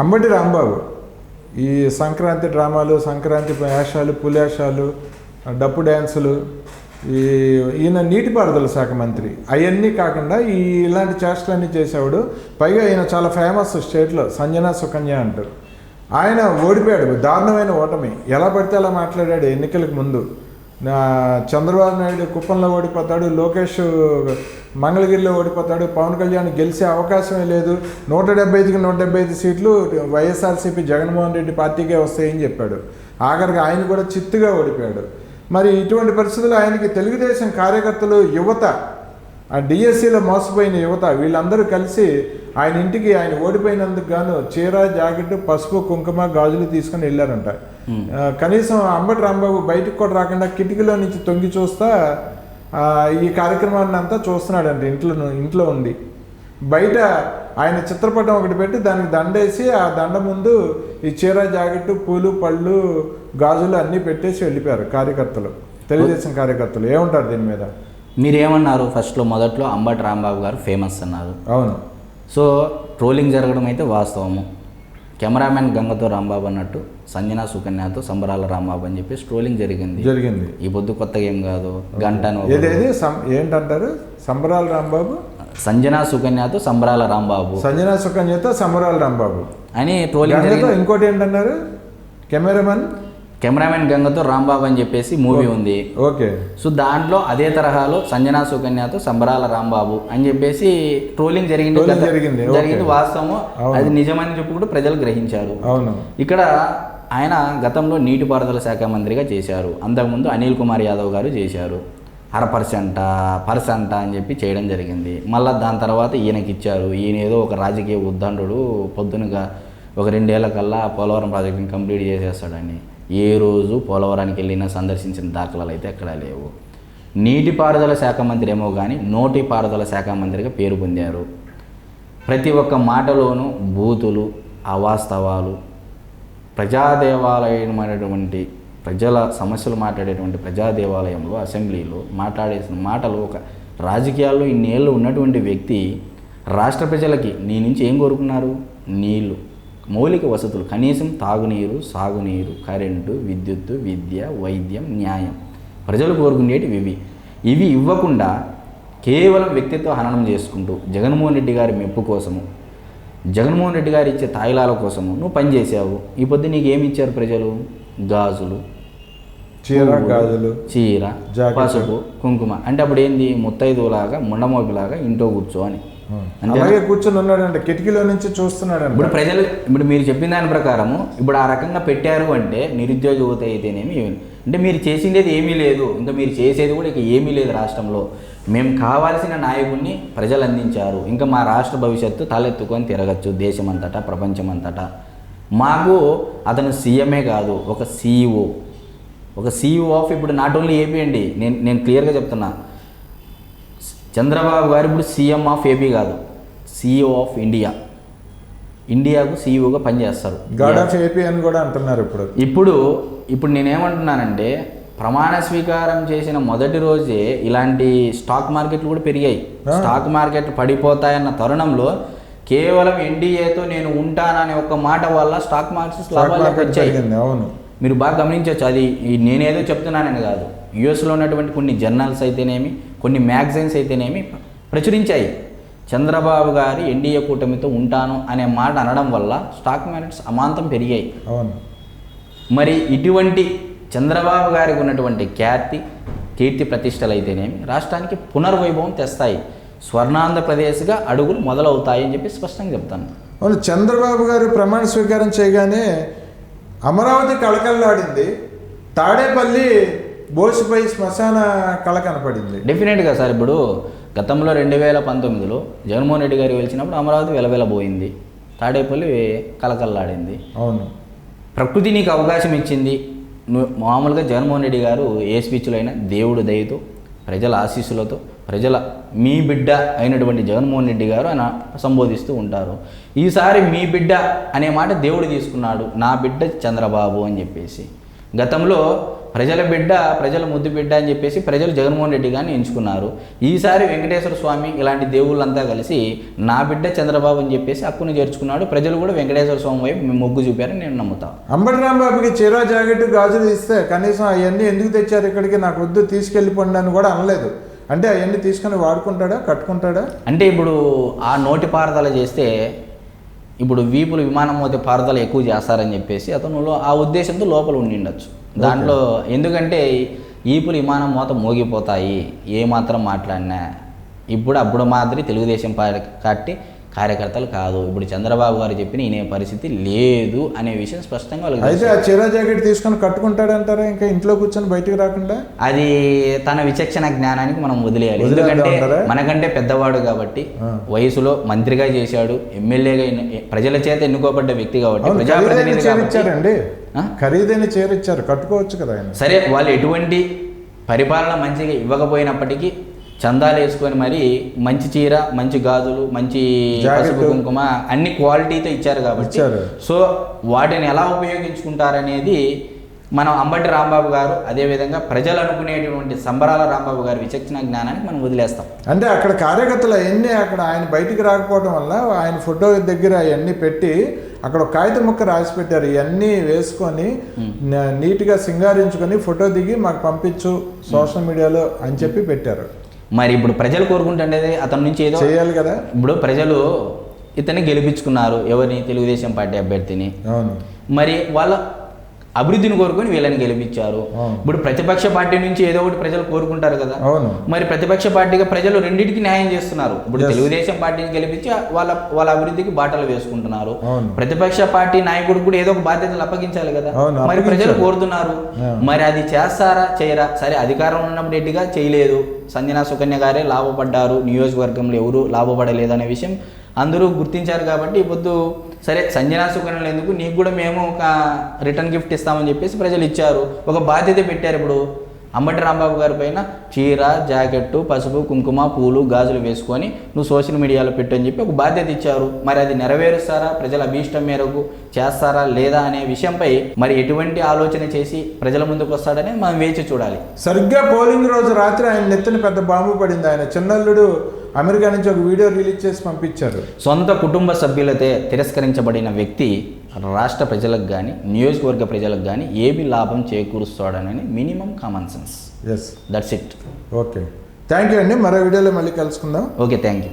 అంబటి రాంబాబు. ఈ సంక్రాంతి డ్రామాలు సంక్రాంతి యాషాలు పులేషాలు డప్పు డ్యాన్సులు ఈ ఈయన నీటిపారుదల శాఖ మంత్రి. అవన్నీ కాకుండా ఈ ఇలాంటి చేష్టలన్నీ చేసేవాడు. పైగా ఈయన చాలా ఫేమస్ స్టేట్లో సంజన సుకన్య అంటారు. ఆయన ఓడిపోయాడు. దారుణమైన ఓటమి. ఎలా పడితే అలా మాట్లాడాడు ఎన్నికలకు ముందు. చంద్రబాబు నాయుడు కుప్పంలో ఓడిపోతాడు లోకేష్ మంగళగిరిలో ఓడిపోతాడు పవన్ కళ్యాణ్ గెలిచే అవకాశమే లేదు. నూట డెబ్బై ఐదుకి నూట డెబ్బై ఐదు సీట్లు వైఎస్ఆర్సీపీ జగన్మోహన్ రెడ్డి పార్టీకే వస్తాయని చెప్పాడు. ఆఖరికి ఆయన కూడా చిత్తుగా ఓడిపోయాడు. మరి ఇటువంటి పరిస్థితుల్లో ఆయనకి తెలుగుదేశం కార్యకర్తలు యువత ఆ డిఎస్సిలో మోసపోయిన యువత వీళ్ళందరూ కలిసి ఆయన ఇంటికి ఆయన ఓడిపోయినందుకు గాను చీర జాకెట్ పసుపు కుంకుమ గాజులు తీసుకొని వెళ్ళారంట. కనీసం అంబటి రాంబాబు బయటకు కూడా రాకుండా కిటికీలో నుంచి తొంగి చూస్తా ఆ, ఈ కార్యక్రమాన్ని అంతా చూస్తున్నాడంట ఇంట్లో ఇంట్లో ఉండి. బయట ఆయన చిత్రపటం ఒకటి పెట్టి దానికి దండేసి ఆ దండ ముందు ఈ చీర జాకెట్ పూలు పళ్ళు గాజులు అన్నీ పెట్టేసి వెళ్ళిపోయారు కార్యకర్తలు తెలుగుదేశం కార్యకర్తలు. ఏముంటారు దీని మీద? మీరేమన్నారు ఫస్ట్లో? మొదట్లో అంబటి రాంబాబు గారు ఫేమస్ అన్నారు. అవును. సో ట్రోలింగ్ జరగడం అయితే వాస్తవము. కెమెరామెన్ గంగతో రాంబాబు అన్నట్టు సంజన సుకన్యతో సంబరాల రాంబాబు అని చెప్పి ట్రోలింగ్ జరిగింది. జరిగింది. ఈ పొద్దు కొత్తగా ఏం కాదు సం- ఏంటంటారు? సంబరాల రాంబాబు? సంజన సుకన్యతో సంబరాల రాంబాబు. సంజనా సుకన్యతో సంబరాల రాంబాబు. అని ట్రోలింగ్ ఇంకోటి ఏంటన్నారు? కెమెరామన్ కెమెరామెన్ గంగతో రాంబాబు అని చెప్పేసి మూవీ ఉంది. ఓకే. సో దాంట్లో అదే తరహాలో సంజనా సుకన్యతో సంబరాల రాంబాబు అని చెప్పేసి ట్రోలింగ్ జరిగింది. జరిగింది. జరిగింది వాస్తవము. అవును. అది నిజమని చెప్పి కూడా ప్రజలు గ్రహించారు. అవును. ఇక్కడ ఆయన గతంలో నీటిపారుదల శాఖ మంత్రిగా చేశారు. అంతకుముందు అనిల్ కుమార్ యాదవ్ గారు చేశారు. అర పర్సెంట పర్సెంట అని చెప్పి చేయడం జరిగింది. మళ్ళీ దాని తర్వాత ఈయనకి ఇచ్చారు. ఈయన ఏదో ఒక రాజకీయ ఉద్దండుడు పొద్దునగా ఒక రెండేళ్ళ కల్లా పోలవరం ప్రాజెక్టుని కంప్లీట్ చేసేస్తాడని. ఏ రోజు పోలవరానికి వెళ్ళినా సందర్శించిన దాఖలాలు అయితే ఎక్కడా లేవు. నీటిపారుదల శాఖ మంత్రి ఏమో కానీ నోటి పారుదల శాఖ మంత్రిగా పేరు పొందారు. ప్రతి ఒక్క మాటలోనూ బూతులు అవాస్తవాలు ప్రజాదేవాలయమైనటువంటి ప్రజల సమస్యలు మాట్లాడేటువంటి ప్రజాదేవాలయంలో అసెంబ్లీలో మాట్లాడేసిన మాటలు ఒక రాజకీయాల్లో ఇన్నేళ్ళు ఉన్నటువంటి వ్యక్తి రాష్ట్ర ప్రజలకి నీ నుంచి ఏం కోరుకున్నారు? నీళ్ళు. మౌలిక వసతులు కనీసం తాగునీరు సాగునీరు కరెంటు విద్యుత్తు విద్య వైద్యం న్యాయం. ప్రజలు కోరుకునేటివి ఇవి. ఇవి ఇవ్వకుండా కేవలం వ్యక్తిత్వ హననం చేసుకుంటూ జగన్మోహన్ రెడ్డి గారి మెప్పు కోసము జగన్మోహన్ రెడ్డి గారు ఇచ్చే తాయిలాల కోసము నువ్వు పనిచేసావు ఈ పొద్దు నీకు ఏమి ఇచ్చారు ప్రజలు? గాజులు చీర గాజులు చీర జాకెట్. పసుపు కుంకుమ. అంటే అప్పుడు ఏంది? ముత్తైదులాగా ముండమోపిలాగా ఇంట్లో కూర్చో అని? అలాగే కూర్చొని ఉన్నాడంట. కిటికీలో నుంచి చూస్తున్నాడంట. ఇప్పుడు ప్రజలు ఇప్పుడు మీరు చెప్పిన దాని ప్రకారము ఇప్పుడు ఆ రకంగా పెట్టారు అంటే నిరుద్యోగ యువత అయితేనేమి ఏమి- అంటే మీరు చేసిండేది ఏమీ లేదు. ఇంకా మీరు చేసేది కూడా ఇక ఏమీ లేదు రాష్ట్రంలో. మేము కావాల్సిన నాయకుడిని ప్రజలు అందించారు. ఇంకా మా రాష్ట్ర భవిష్యత్తు తలెత్తుకొని తిరగచ్చు దేశమంతటా ప్రపంచమంతటా. మాకు అతను సీఎంఏ కాదు ఒక సీఈఓ. ఒక సీఈఓ ఆఫ్ ఇప్పుడు నాట్ ఓన్లీ ఏపీ అండి నేను నేను క్లియర్గా చెప్తున్నా. చంద్రబాబు గారు ఇప్పుడు సీఎం ఆఫ్ ఏపీ కాదు సీఈఓ ఆఫ్ ఇండియా ఇండియాకు సీఈఓగా పనిచేస్తారు. గాడ్ ఆఫ్ ఏపీ అని కూడా అంటున్నారు ఇప్పుడు. ఇప్పుడు ఇప్పుడు నేనేమంటున్నానంటే ప్రమాణ స్వీకారం చేసిన మొదటి రోజే ఇలాంటి స్టాక్ మార్కెట్లు కూడా పెరిగాయి. స్టాక్ మార్కెట్లు పడిపోతాయన్న తరుణంలో కేవలం ఎన్డీఏతో నేను ఉంటాననే ఒక మాట వల్ల స్టాక్ మార్కెట్స్ లాభాలు మార్కెట్ వచ్చాయి. అవును. మీరు బాగా గమనించవచ్చు. అది నేనేదో చెప్తున్నానని కాదు. యుఎస్లో ఉన్నటువంటి కొన్ని జర్నల్స్ అయితేనేమి కొన్ని మ్యాగజైన్స్ అయితేనేమి ప్రచురించాయి. చంద్రబాబు గారి ఎన్డీఏ కూటమితో ఉంటాను అనే మాట అనడం వల్ల స్టాక్ మార్కెట్స్ అమాంతం పెరిగాయి. అవును. మరి ఇటువంటి చంద్రబాబు గారికి ఉన్నటువంటి ఖ్యాతి కీర్తి ప్రతిష్టలు అయితేనేమి రాష్ట్రానికి పునర్వైభవం తెస్తాయి. స్వర్ణాంధ్రప్రదేశ్గా అడుగులు మొదలవుతాయి అని చెప్పి స్పష్టంగా చెప్తాను. అవును చంద్రబాబు గారు ప్రమాణ స్వీకారం చేయగానే అమరావతి కళకళలాడింది తాడేపల్లి బోసిపై శ్మశాన కళ కనపడింది. డెఫినెట్గా సార్ ఇప్పుడు గతంలో రెండు వేల పంతొమ్మిదిలో జగన్మోహన్ రెడ్డి గారు గెలిచినప్పుడు అమరావతి వెలవెలబోయింది తాడేపల్లి కలకల్లాడింది అవును. ప్రకృతి నీకు అవకాశం ఇచ్చింది. నువ్వు మామూలుగా జగన్మోహన్ రెడ్డి గారు ఏ స్పీచ్లో అయినా దేవుడు దయతో ప్రజల ఆశీస్సులతో ప్రజల మీ బిడ్డ అయినటువంటి జగన్మోహన్ రెడ్డి గారు ఆయన సంబోధిస్తూ ఉంటారు. ఈసారి మీ బిడ్డ అనే మాట దేవుడు తీసుకున్నాడు. నా బిడ్డ చంద్రబాబు అని చెప్పేసి. గతంలో ప్రజల బిడ్డ ప్రజల ముద్దు బిడ్డ అని చెప్పేసి ప్రజలు జగన్మోహన్ రెడ్డి గారిని ఎంచుకున్నారు. ఈసారి వెంకటేశ్వర స్వామి ఇలాంటి దేవుళ్ళంతా కలిసి నా బిడ్డ చంద్రబాబు అని చెప్పేసి హక్కును చేర్చుకున్నాడు. ప్రజలు కూడా వెంకటేశ్వర స్వామి వైపు మొగ్గు చూపారని నేను నమ్ముతాను. అంబటి రాంబాబుకి చీరా జాకెట్ గాజులు ఇస్తే కనీసం అవన్నీ ఎందుకు తెచ్చారు ఇక్కడికి? నాకు వద్దు తీసుకెళ్ళిపోండి అని కూడా అనలేదు. అంటే అవన్నీ తీసుకొని వాడుకుంటాడా కట్టుకుంటాడా? అంటే ఇప్పుడు ఆ నోటి పారుదల చేస్తే ఇప్పుడు వీపులు విమానం మోతే పారుదల ఎక్కువ చేస్తారని చెప్పేసి అతను ఆ ఉద్దేశంతో లోపల ఉండిండొచ్చు. దాంట్లో ఎందుకంటే ఈపులు విమానం మోత మోగిపోతాయి ఏ మాత్రం మాట్లాడినా. ఇప్పుడు అప్పుడు మాదిరి తెలుగుదేశం పార్టీ కార్యకర్తలు కాదు ఇప్పుడు చంద్రబాబు గారు చెప్పిన ఈయన పరిస్థితి లేదు అనే విషయం స్పష్టంగా వాళ్ళకి అయితే. ఆ చీరా జాకెట్ తీసుకొని కట్టుకుంటాడంటారా ఇంకా ఇంట్లో కూర్చొని బయటికి రాకుండా అది తన విచక్షణ జ్ఞానానికి మనం వదిలేయాలి ఎందుకంటే? మనకంటే పెద్దవాడు కాబట్టి. వయసులో మంత్రిగా చేశాడు ఎమ్మెల్యేగా ప్రజల చేత ఎన్నుకోబడ్డ వ్యక్తి కాబట్టి ప్రజాప్రతినిధి కాబట్టి? ఖరీదైన చీర ఇచ్చారు కట్టుకోవచ్చు కదా సరే వాళ్ళు ఎటువంటి పరిపాలన మంచిగా ఇవ్వకపోయినప్పటికీ చందాలు వేసుకొని మరి మంచి చీర మంచి గాజులు మంచి. పసుపు కుంకుమ అన్ని క్వాలిటీతో ఇచ్చారు కాబట్టి. సో వాటిని ఎలా ఉపయోగించుకుంటారనేది మనం అంబటి రాంబాబు గారు అదేవిధంగా ప్రజలు అనుకునేటువంటి సంబరాల రాంబాబు గారి విచక్షణ జ్ఞానానికి మనం వదిలేస్తాం అంటే అక్కడ కార్యకర్తలు అవన్నీ అక్కడ ఆయన బయటికి రాకపోవడం వల్ల ఆయన ఫోటో దగ్గర అవన్నీ పెట్టి అక్కడ కాగితం ముక్క రాసి పెట్టారు ఇవన్నీ వేసుకొని నీట్గా సింగారించుకొని ఫోటో దిగి మాకు పంపించు సోషల్ మీడియాలో అని చెప్పి పెట్టారు మరి ఇప్పుడు ప్రజలు కోరుకుంటుండేది అతని నుంచి ఏదో చేయాలి కదా. ఇప్పుడు ప్రజలు ఇతన్ని గెలిపించుకున్నారు ఎవరిని? తెలుగుదేశం పార్టీ అభ్యర్థిని. మరి వాళ్ళ అభివృద్ధిని కోరుకొని వీళ్ళని గెలిపించారు. ఇప్పుడు ప్రతిపక్ష పార్టీ నుంచి ఏదో ఒకటి ప్రజలు కోరుకుంటారు కదా మరి ప్రతిపక్ష పార్టీగా ప్రజలు రెండింటికి న్యాయం చేస్తున్నారు ఇప్పుడు. తెలుగుదేశం పార్టీని గెలిపించి వాళ్ళ వాళ్ళ అభివృద్ధికి బాటలు వేసుకుంటున్నారు. ప్రతిపక్ష పార్టీ నాయకుడు కూడా ఏదో ఒక బాధ్యతలు అప్పగించాలి కదా మరి ప్రజలు. కోరుతున్నారు. మరి అది చేస్తారా చేయరా సరే అధికారం ఉన్నప్పుడు ఎట్టిగా చేయలేదు సంజనా సుకన్య గారే లాభపడ్డారు నియోజకవర్గంలో ఎవరు లాభపడలేదు అనే విషయం అందరూ గుర్తించారు కాబట్టి పొద్దు సరే సంజనా సుకన్యలు ఎందుకు? నీకు కూడా మేము ఒక రిటర్న్ గిఫ్ట్ ఇస్తామని చెప్పేసి ప్రజలు ఇచ్చారు. ఒక బాధ్యత పెట్టారు ఇప్పుడు. అంబటి రాంబాబు గారి పైన చీర జాకెట్టు పసుపు కుంకుమ పూలు గాజులు వేసుకొని నువ్వు సోషల్ మీడియాలో పెట్టు అని చెప్పి ఒక బాధ్యత ఇచ్చారు. మరి అది నెరవేరుస్తారా? ప్రజల అభీష్టం మేరకు చేస్తారా లేదా అనే విషయంపై మరి ఎటువంటి ఆలోచన చేసి ప్రజల ముందుకు వస్తాడని మనం వేచి చూడాలి. సరిగ్గా పోలింగ్ రోజు రాత్రి ఆయన నెత్తిన పెద్ద బాంబు పడింది. ఆయన చిన్నల్లుడు అమెరికా నుంచి ఒక వీడియో రిలీజ్ చేసి పంపించారు. సొంత కుటుంబ సభ్యులతే తిరస్కరించబడిన వ్యక్తి రాష్ట్ర ప్రజలకు కానీ నియోజకవర్గ ప్రజలకు కానీ ఏమి లాభం చేకూరుస్తాడనని minimum common sense yes that's it okay thank you అండి. మరో వీడియోలో మళ్ళీ కలుసుకుందాం. Okay thank you